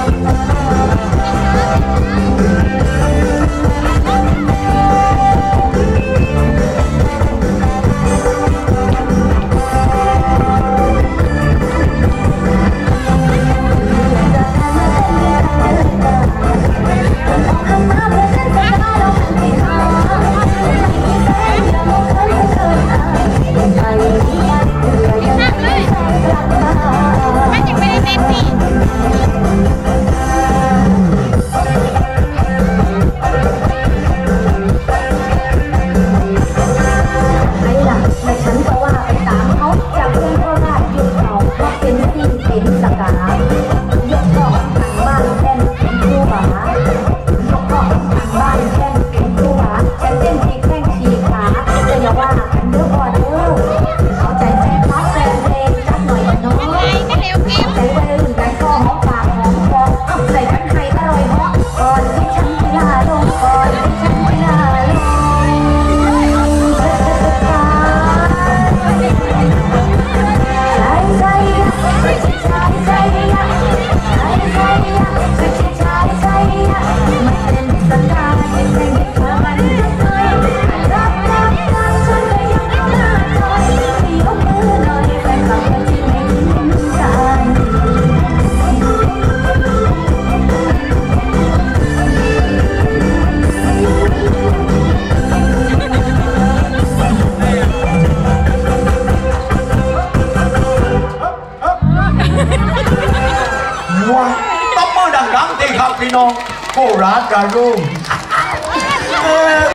Thank ว้าตบมือดังๆดีครับพี่น้องโคราชการุม